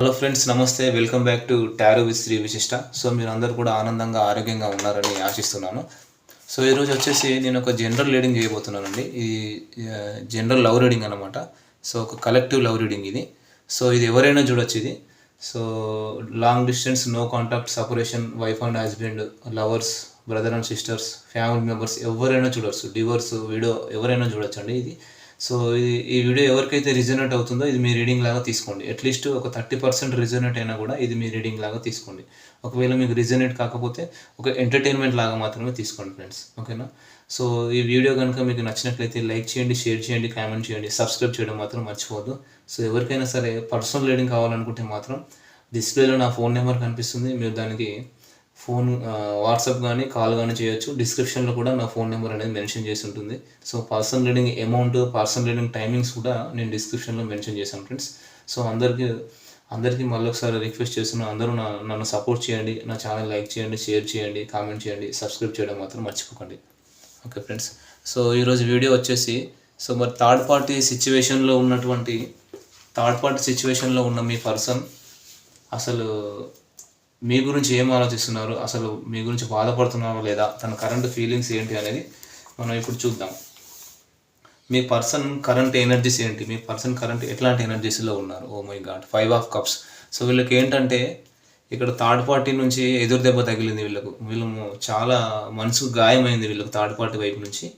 Hello friends నమస్తే. Welcome back to tarot with Shri Vishishta so మీరు అందరూ కూడా ఆనందంగా ఆరోగ్యంగా ఉన్నారని ఆశిస్తున్నాను. సో ఈరోజు వచ్చేసి నేను ఒక జనరల్ రీడింగ్ చేయబోతున్నానండి. ఇది జనరల్ లవ్ రీడింగ్ అనమాట సో ఒక కలెక్టివ్ లవ్ రీడింగ్ ఇది. సో ఇది ఎవరైనా చూడొచ్చు ఇది. So long distance no contact separation wife and husband lovers brother and sisters family members ఎవరైనా చూడొచ్చు. డివోర్స్ వీడియో ఎవరైనా చూడొచ్చు అండి ఇది. సో ఇది ఈ వీడియో ఎవరికైతే రిజనేట్ అవుతుందో ఇది మీ రీడింగ్ లాగా తీసుకోండి. అట్లీస్ట్ ఒక థర్టీ పర్సెంట్ రిజనేట్ అయినా కూడా ఇది మీ రీడింగ్ లాగా తీసుకోండి. ఒకవేళ మీకు రిజనేట్ కాకపోతే ఒక ఎంటర్టైన్మెంట్ లాగా మాత్రమే తీసుకోండి ఫ్రెండ్స్ ఓకేనా సో ఈ వీడియో కనుక మీకు నచ్చినట్లయితే లైక్ చేయండి షేర్ చేయండి కామెంట్ చేయండి సబ్స్క్రైబ్ చేయడం మాత్రం మర్చిపోవద్దు. సో ఎవరికైనా సరే పర్సనల్ రీడింగ్ కావాలనుకుంటే మాత్రం డిస్ప్లేలో నా ఫోన్ నెంబర్ కనిపిస్తుంది. మీరు దానికి ఫోన్ వాట్సాప్ కానీ కాల్ కానీ చేయొచ్చు. డిస్క్రిప్షన్లో కూడా నా ఫోన్ నెంబర్ అనేది మెన్షన్ చేసి ఉంటుంది so personal reading amount personal reading timings కూడా నేను డిస్క్రిప్షన్లో మెన్షన్ చేశాను ఫ్రెండ్స్. సో అందరికీ అందరికీ మళ్ళీ ఒకసారి రిక్వెస్ట్ చేస్తున్నాను అందరూ నా నన్ను సపోర్ట్ చేయండి నా ఛానల్ లైక్ చేయండి షేర్ చేయండి కామెంట్ చేయండి సబ్స్క్రైబ్ చేయడం మాత్రం మర్చిపోకండి. Okay friends. సో ఈరోజు వీడియో వచ్చేసి సో మరి థర్డ్ పార్టీ సిచ్యువేషన్లో ఉన్నటువంటి థర్డ్ పార్టీ సిచ్యువేషన్లో ఉన్న మీ పర్సన్ అసలు మీ గురించి ఏం ఆలోచిస్తున్నారు? అసలు మీ గురించి బాధపడుతున్నారో లేదా? తన కరెంట్ ఫీలింగ్స్ ఏంటి అనేది మనం ఇప్పుడు చూద్దాం. మీ పర్సన్ కరెంట్ ఎనర్జీస్ ఏంటి? మీ పర్సన్ కరెంట్ ఎట్లాంటి ఎనర్జీస్లో ఉన్నారు? ఓ my god five of cups so వీళ్ళకి ఏంటంటే ఇక్కడ థర్డ్ పార్టీ నుంచి ఎదురు దెబ్బ తగిలింది వీళ్ళకు. వీళ్ళు చాలా మనసుకు గాయమైంది వీళ్ళకి థర్డ్ పార్టీ వైపు నుంచి.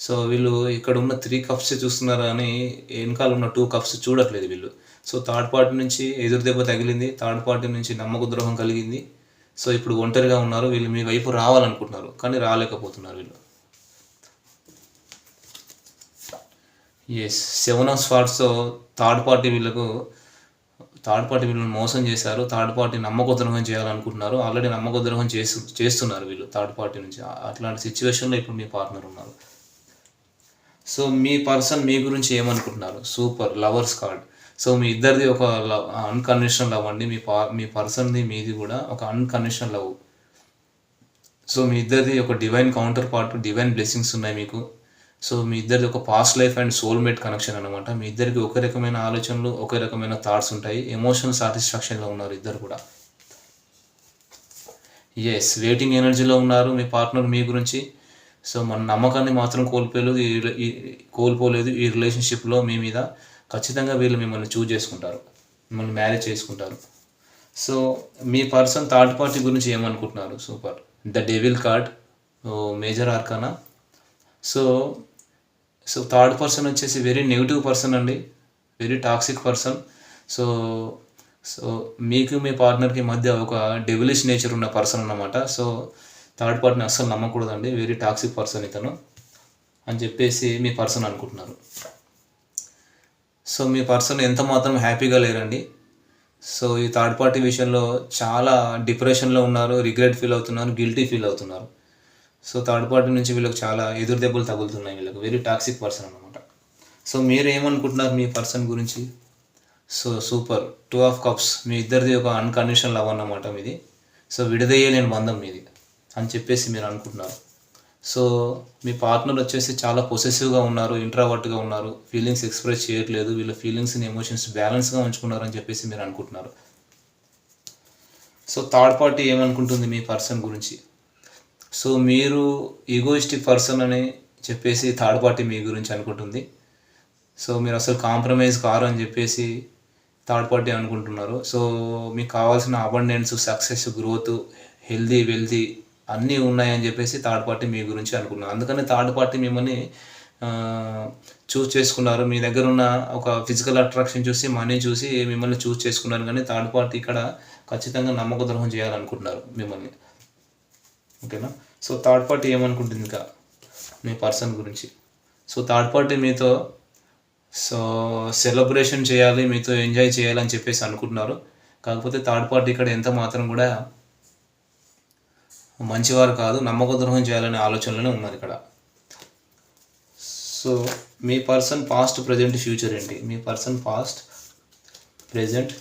సో వీళ్ళు ఇక్కడ ఉన్న త్రీ కప్స్ చూస్తున్నారు కానీ వెనకాల ఉన్న టూ కప్స్ చూడట్లేదు వీళ్ళు. సో థర్డ్ పార్టీ నుంచి ఎదురు దెబ్బ తగిలింది. థర్డ్ పార్టీ నుంచి నమ్మక ద్రోహం కలిగింది. సో ఇప్పుడు ఒంటరిగా ఉన్నారు. వీళ్ళు మీ వైపు రావాలనుకుంటున్నారు. కానీ రాలేకపోతున్నారు వీళ్ళు. ఎస్ సెవెన్ ఆఫ్ స్పాట్స్తో థర్డ్ పార్టీ వీళ్ళకు థర్డ్ పార్టీ వీళ్ళని మోసం చేశారు. థర్డ్ పార్టీ నమ్మకద్రోహం చేయాలనుకుంటున్నారు. ఆల్రెడీ నమ్మకద్రోహం చేస్తు చేస్తున్నారు వీళ్ళు థర్డ్ పార్టీ నుంచి. అట్లాంటి సిచ్యువేషన్లో ఇప్పుడు మీ పార్ట్నర్ ఉన్నారు. సో మీ పర్సన్ మీ గురించి ఏమనుకుంటున్నారు? సూపర్ లవర్స్ కార్డ్ సో మీ ఇద్దరిది ఒక లవ్ అన్కండిషనల్ లవ్ అండి. మీ పా మీ పర్సన్ది మీది కూడా ఒక అన్కండిషనల్ లవ్ సో మీ ఇద్దరిది ఒక divine counterpart divine blessings ఉన్నాయి మీకు. సో మీ ఇద్దరిది ఒక past life and soulmate connection అనమాట మీ ఇద్దరికి ఒకే రకమైన ఆలోచనలు ఒకే రకమైన థాట్స్ ఉంటాయి. ఎమోషనల్ సాటిస్ఫాక్షన్లో ఉన్నారు ఇద్దరు కూడా. ఎస్ వెయిటింగ్ ఎనర్జీలో ఉన్నారు మీ పార్ట్నర్ మీ గురించి. సో మన నమ్మకాన్ని మాత్రం కోల్పోలేదు ఈ ఈ కోల్పోలేదు ఈ రిలేషన్షిప్లో మీ మీద. ఖచ్చితంగా వీళ్ళు మిమ్మల్ని చూజ్ చేసుకుంటారు. మిమ్మల్ని మ్యారేజ్ చేసుకుంటారు. సో మీ పర్సన్ థర్డ్ పార్టీ గురించి ఏమనుకుంటున్నారు? Super. The devil card. Major arcana? So so third person వచ్చేసి వెరీ నెగిటివ్ పర్సన్ అండి. Very toxic person. So so మీకు మీ పార్ట్నర్కి మధ్య ఒక డెవిలిష్ నేచర్ ఉన్న పర్సన్ అన్నమాట. సో థర్డ్ పార్టీని అస్సలు నమ్మకూడదండి. వెరీ టాక్సిక్ పర్సన్ ఇతను. అని చెప్పేసి మీ పర్సన్ అనుకుంటున్నారు. సో మీ పర్సన్ ఎంత మాత్రం హ్యాపీగా లేరండి. సో ఈ థర్డ్ పార్టీ విషయంలో చాలా డిప్రెషన్లో ఉన్నారు రిగ్రెట్ ఫీల్ అవుతున్నారు గిల్టీ ఫీల్ అవుతున్నారు. సో థర్డ్ పార్టీ నుంచి వీళ్ళకి చాలా ఎదురు దెబ్బలు తగులుతున్నాయి వీళ్ళకి వెరీ టాక్సిక్ పర్సన్ అనమాట సో మీరు ఏమనుకుంటున్నారు మీ పర్సన్ గురించి? So super two of cups మీ ఇద్దరిది ఒక అన్కండిషనల్ లవ్ అన్నమాట మీది. సో విడదీయలేని బంధం మీది అని చెప్పేసి మీరు అనుకుంటున్నారు. సో మీ పార్ట్నర్ వచ్చేసి చాలా పొసెసివ్గా ఉన్నారు ఇంట్రావర్ట్గా ఉన్నారు. ఫీలింగ్స్ ఎక్స్ప్రెస్ చేయట్లేదు. వీళ్ళ ఫీలింగ్స్ని ఎమోషన్స్ బ్యాలెన్స్గా ఉంచుకున్నారు అని చెప్పేసి మీరు అనుకుంటున్నారు. సో థర్డ్ పార్టీ ఏమనుకుంటుంది మీ పర్సన్ గురించి? సో మీరు ఈగోయిస్టిక్ పర్సన్ అని చెప్పేసి థర్డ్ పార్టీ మీ గురించి అనుకుంటుంది. సో మీరు అసలు కాంప్రమైజ్ కారు అని చెప్పేసి థర్డ్ పార్టీ అనుకుంటున్నారు. సో మీకు కావాల్సిన abundance success growth healthy wealthy అన్నీ ఉన్నాయని చెప్పేసి థర్డ్ పార్టీ మీ గురించి అనుకున్నారు అందుకని థర్డ్ పార్టీ మిమ్మల్ని చూస్ చేసుకున్నారు. మీ దగ్గర ఉన్న ఒక ఫిజికల్ అట్రాక్షన్ చూసి మనీ చూసి మిమ్మల్ని చూస్ చేసుకున్నారు. కానీ థర్డ్ పార్టీ ఇక్కడ ఖచ్చితంగా నమ్మక ద్రోహం చేయాలనుకుంటున్నారు మిమ్మల్ని. ఓకేనా? సో థర్డ్ పార్టీ ఏమనుకుంటుంది ఇంకా? మీ పర్సన్ గురించి. సో థర్డ్ పార్టీ మీతో సో సెలబ్రేషన్ చేయాలి మీతో ఎంజాయ్ చేయాలని చెప్పేసి అనుకుంటున్నారు. కాకపోతే థర్డ్ పార్టీ ఇక్కడ ఎంత మాత్రం కూడా మంచివారు కాదు నమ్మక ద్రోహం చేయాలనే ఆలోచనలోనే ఉన్నారు ఇక్కడ. సో మీ పర్సన్ పాస్ట్ ప్రజెంట్ ఫ్యూచర్ ఏంటి? మీ person past present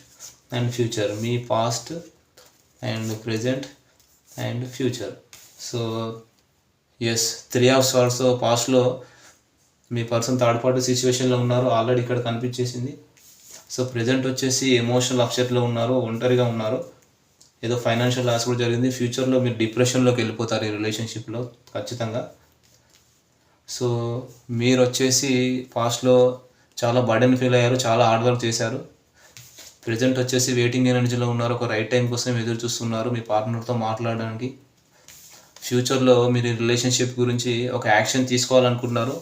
and future me past and present and future so yes three of swords పాస్ట్లో మీ పర్సన్ థర్డ్ పార్టీ సిచ్యువేషన్లో ఉన్నారు ఆల్రెడీ ఇక్కడ కనిపించేసింది. సో ప్రజెంట్ వచ్చేసి ఎమోషనల్ అప్సెట్లో ఉన్నారు ఒంటరిగా ఉన్నారు. ఏదో ఫైనాన్షియల్ లాస్ కూడా జరిగింది. ఫ్యూచర్లో మీరు డిప్రెషన్లోకి వెళ్ళిపోతారు ఈ రిలేషన్షిప్లో ఖచ్చితంగా. సో మీరు వచ్చేసి పాస్ట్లో చాలా బర్డెన్ ఫీల్ అయ్యారు చాలా హార్డ్ వర్క్ చేశారు. ప్రజెంట్ వచ్చేసి వెయిటింగ్ ఎనర్జీలో ఉన్నారు ఒక రైట్ టైం కోసం ఎదురు చూస్తున్నారు మీ పార్ట్నర్తో మాట్లాడడానికి. ఫ్యూచర్లో మీరు రిలేషన్షిప్ గురించి ఒక యాక్షన్ తీసుకోవాలనుకుంటున్నారు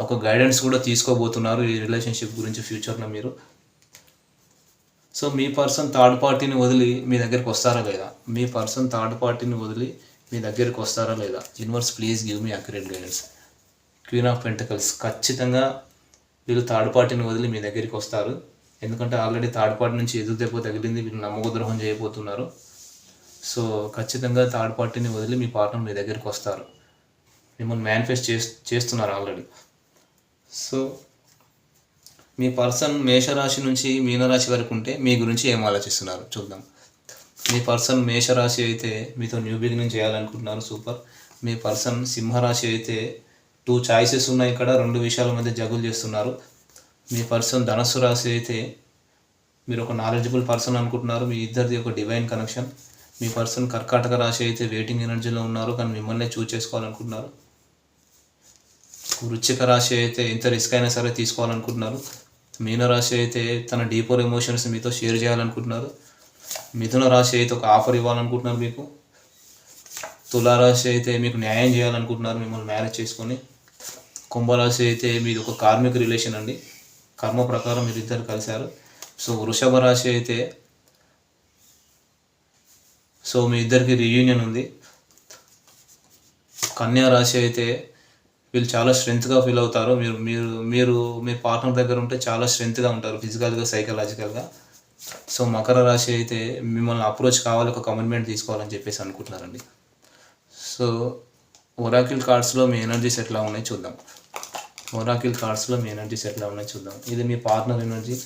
ఒక గైడెన్స్ కూడా తీసుకోబోతున్నారు ఈ రిలేషన్షిప్ గురించి ఫ్యూచర్లో మీరు. సో మీ పర్సన్ థర్డ్ పార్టీని వదిలి మీ దగ్గరికి వస్తారా లేదా? మీ పర్సన్ థర్డ్ పార్టీని వదిలి మీ దగ్గరికి వస్తారా లేదా? Universe please give me accurate guidance. Queen of pentacles. ఖచ్చితంగా వీళ్ళు థర్డ్ పార్టీని వదిలి మీ దగ్గరికి వస్తారు. ఎందుకంటే ఆల్రెడీ థర్డ్ పార్టీ నుంచి ఎదురు దెబ్బ తగిలింది వీళ్ళు నమ్మకద్రోహం చేయబోతున్నారు. సో ఖచ్చితంగా థర్డ్ పార్టీని వదిలి మీ పార్ట్నర్ మీ దగ్గరికి వస్తారు. మిమ్మల్ని మేనిఫెస్ట్ చేస్తున్నారు ఆల్రెడీ. సో మీ పర్సన్ మేషరాశి నుంచి మీనరాశి వరకు ఉంటే మీ గురించి ఏం ఆలోచిస్తున్నారు? చూద్దాం. మీ పర్సన్ మేషరాశి అయితే మీతో న్యూ బిగినింగ్ చేయాలనుకుంటున్నారు. సూపర్. మీ పర్సన్ సింహరాశి అయితే టూ చాయిసెస్ ఉన్నాయి ఇక్కడ. రెండు విషయాల మధ్య జగులు చేస్తున్నారు. మీ పర్సన్ ధనస్సు రాశి అయితే మీరు ఒక నాలెడ్జబుల్ పర్సన్ అనుకుంటున్నారు. మీ ఇద్దరిది ఒక డివైన్ కనెక్షన్ మీ పర్సన్ కర్కాటక రాశి అయితే వెయిటింగ్ ఎనర్జీలో ఉన్నారు. కానీ మిమ్మల్ని చూజ్ చేసుకోవాలనుకుంటున్నారు. వృచ్చిక రాశి అయితే ఎంత రిస్క్ అయినా సరే తీసుకోవాలనుకుంటున్నారు. మీనరాశి అయితే తన డీపర్ ఎమోషన్స్ మీతో షేర్ చేయాలనుకుంటున్నారు. మిథున రాశి అయితే ఒక ఆఫర్ ఇవ్వాలనుకుంటున్నారు మీకు. తులారాశి అయితే మీకు న్యాయం చేయాలనుకుంటున్నారు మిమ్మల్ని మ్యారేజ్ చేసుకొని. కుంభరాశి అయితే మీది ఒక కార్మిక రిలేషన్ అండి. కర్మ ప్రకారం మీరు ఇద్దరు కలిశారు. సో వృషభ రాశి అయితే సో మీ ఇద్దరికి రియూనియన్ ఉంది. కన్యా రాశి అయితే వీళ్ళు చాలా స్ట్రెంత్గా ఫీల్ అవుతారు. మీరు మీరు మీరు మీ పార్ట్నర్ దగ్గర ఉంటే చాలా స్ట్రెంత్గా ఉంటారు ఫిజికల్గా సైకలాజికల్గా సో మకర రాశి అయితే మిమ్మల్ని అప్రోచ్ కావాలి ఒక కమిట్మెంట్ తీసుకోవాలని చెప్పేసి అనుకుంటున్నారండి. సో ఒరాకిల్ కార్డ్స్లో మీ ఎనర్జీస్ ఎట్లా ఉన్నాయి చూద్దాం. ఒరాకిల్ కార్డ్స్లో మీ ఎనర్జీస్ ఎట్లా ఉన్నాయి చూద్దాం. ఇది మీ పార్ట్నర్ ఎనర్జీ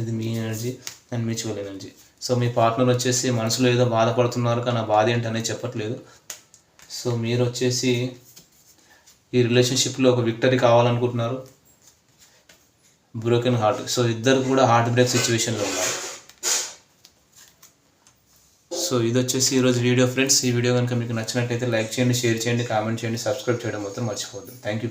ఇది మీ energy and mutual energy so me partner వచ్చేసి మనసులో ఏదో బాధపడుతున్నారు కానీ ఆ బాధ ఏంటనేది చెప్పట్లేదు. సో మీరు వచ్చేసి ఈ రిలేషన్షిప్లో ఒక విక్టరీ కావాలనుకుంటున్నారు. బ్రోకెన్ హార్ట్ సో ఇద్దరు కూడా హార్ట్ బ్రేక్ సిచ్యువేషన్లో ఉన్నారు. సో ఇది వచ్చేసి ఈరోజు వీడియో ఫ్రెండ్స్ ఈ వీడియో కనుక మీకు నచ్చినట్టయితే లైక్ చేయండి షేర్ చేయండి కామెంట్ చేయండి సబ్స్క్రైబ్ చేయడం మొత్తం మర్చిపోద్దు థ్యాంక్ యూ